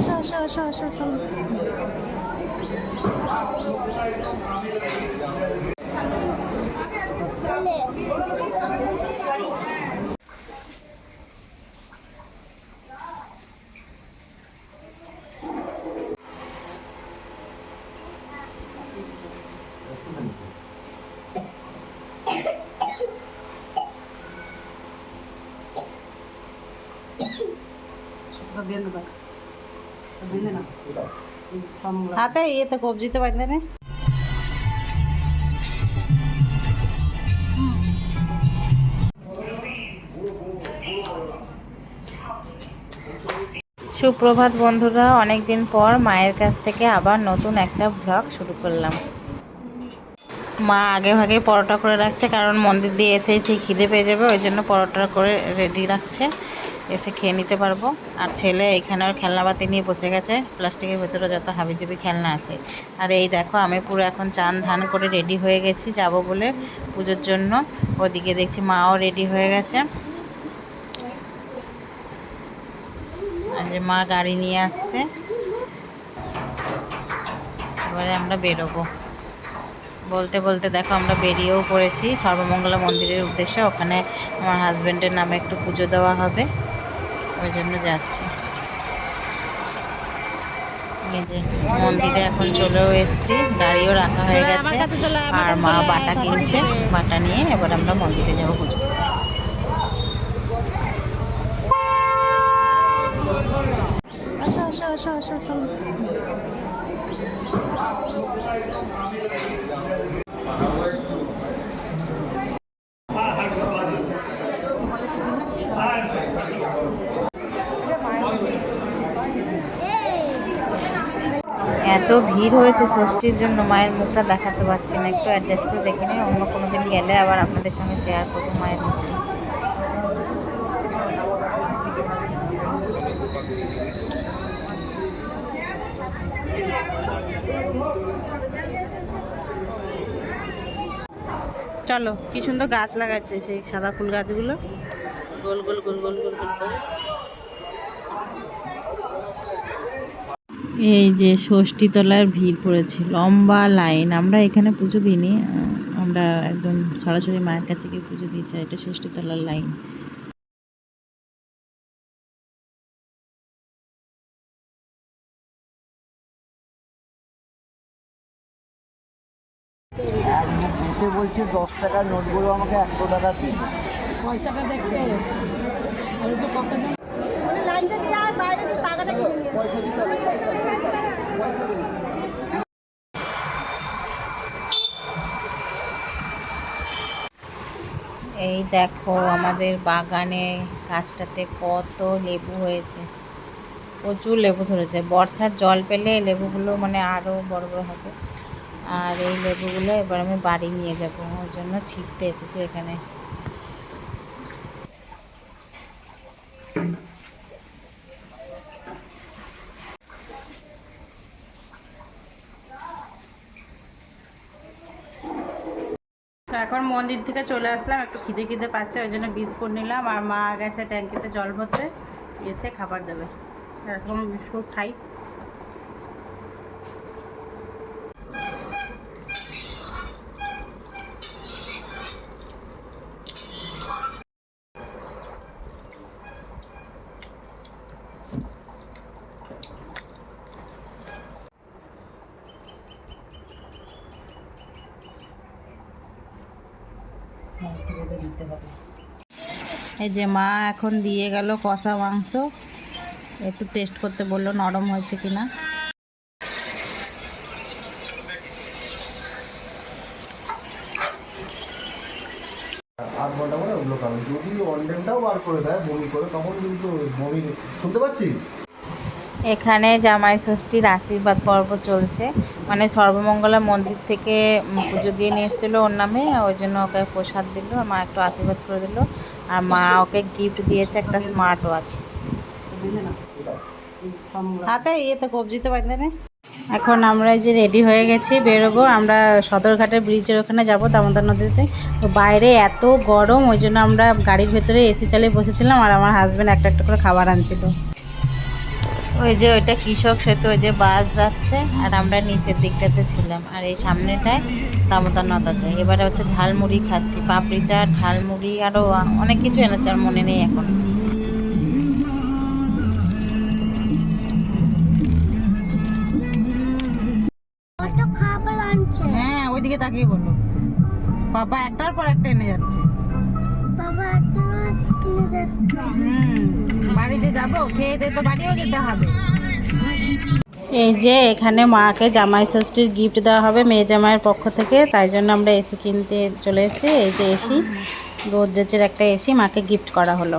上上上上中 না? সুপ্রভাত বন্ধুরা অনেক দিন পর মায়ের কাছ থেকে আবার নতুন একটা ব্লগ শুরু করলাম। মা আগে ভাগে পরোটা করে রাখছে, কারণ মন্দির দিয়ে এসেই সেই খিদে পেয়ে যাবে, ওই জন্য পরোটা করে রেডি রাখছে। এসে খেয়ে নিতে পারব। আর ছেলে এখানে ওর খেলনাবাতি নিয়ে বসে গেছে। প্লাস্টিকের ভেতরে যত হাবিজাবি খেলনা আছে। আর এই দেখো, আমি পুরো এখন চান ধান করে রেডি হয়ে গেছি যাব বলে পুজোর জন্য। ওদিকে দেখছি মাও রেডি হয়ে গেছে। যে মা গাড়ি নিয়ে আসছে। এবারে আমরা বেরোবো। বলতে বলতে দেখো, আমরা বেরিয়েও পড়েছি। সর্বমঙ্গলা মন্দিরের উদ্দেশ্যে। ওখানে আমার হাজব্যান্ডের নামে একটু পুজো দেওয়া হবে। ওই জন্য যাচ্ছি। যে মন্দিরে এখন চলেও এসেছি গাড়িও রাখা হয়ে গেছে। আর মা বাটা কিনছে বাটা নিয়ে এবার আমরা মন্দিরে যাব পুজো। আসো আসো আসো আসো চলো। এত ভিড় হয়েছে ষষ্ঠীর জন্য, মায়ের মুখটা দেখাতে পারছি না, একটু অ্যাডজাস্ট করে দেখে নিই অন্য কোনো দিন গেলে আবার আপনাদের সঙ্গে শেয়ার করব মায়ের মুখটা। চলো, কি সুন্দর গাছ লাগাচ্ছে সেই সাদা ফুল গাছগুলো। গোল গোল গোল গোল গোল গোল করে। এই যে ষষ্ঠী তলার ভিড় পড়েছে লম্বা লাইন। আমরা এখানে পুজো দিইনি আমরা একদম সরাসরি মায়ের কাছে গিয়ে পুজো দিয়েছি এটা ষষ্ঠী তলার লাইন। এসে বলছি দশ টাকার নোটগুলো আমাকে একশো টাকা দিন। পয়সাটা দেখতে আর এই দেখো আমাদের বাগানে গাছটাতে কত লেবু হয়েছে। প্রচুর লেবু ধরেছে। বর্ষার জল পেলে লেবুগুলো মানে আরও বড় বড় হবে। আর এই লেবুগুলো এবার আমি বাড়ি নিয়ে যাব। ওই জন্য ছিটতে এসেছি এখানে। এখন মন্দির থেকে চলে আসলাম, একটু খিদে খিদে পাচ্ছে, ওই জন্য বিস্কুট নিলাম। আর মা গেছে ট্যাঙ্কিতে জল ভরতে, এসে খাবার দেবে। এরকম বিস্কুট খাই। এই যে মা এখন দিয়ে গেল কষা মাংস। একটু টেস্ট করতে বলল নরম হয়েছে কিনা। আধ ঘণ্টা পরে ওগুলো খাবে। যদি অনডেনটাও বার করে দেয় বমি করে, তখন কিন্তু বমি শুনতে পাচ্ছিস? এখানে জামাই ষষ্ঠীর আশীর্বাদ পর্ব চলছে। মানে সর্বমঙ্গলা মন্দির থেকে পুজো দিয়ে নিয়ে এসেছিল ওর নামে, ওই জন্য ওকে প্রসাদ দিল আর মা একটু আশীর্বাদ করে দিল। আর মা ওকে গিফট দিয়েছে একটা স্মার্ট ওয়াচ বাঁধলে না। এখন আমরা যে রেডি হয়ে গেছি, বেরোবো। আমরা সদরঘাটের ব্রিজের ওখানে যাব দামোদর নদীতে। তো বাইরে এত গরম, ওই জন্য আমরা গাড়ির ভেতরে এসি চালিয়ে বসেছিলাম আর আমার হাজব্যান্ড একটা একটা করে খাবার আনছিল। ওই যে ওইটা কৃষক সেতু ওই যে বাস যাচ্ছে আর আমরা নিচের দিকটাতে ছিলাম। আর এই সামনেটায় দামোদর নদ আছে। এবারে হচ্ছে ঝালমুড়ি খাচ্ছি পাপড়ি চাট ঝালমুড়ি আরও অনেক কিছু এনেছে আর মনে নেই এখন। হ্যাঁ ওইদিকে তাকিয়ে বলো। বাবা একটার পর একটা এনে যাচ্ছে। বাড়িতে যাব খেয়ে তো বাড়িও যেতে হবে। এই যে এখানে মাকে জামাই ষষ্ঠীর গিফট দেওয়া হবে মেয়ে জামাইয়ের পক্ষ থেকে তাই জন্য আমরা এসি কিনতে চলে এসেছি। এই যে এসি গোদরেজের একটা এসি মাকে গিফট করা হলো।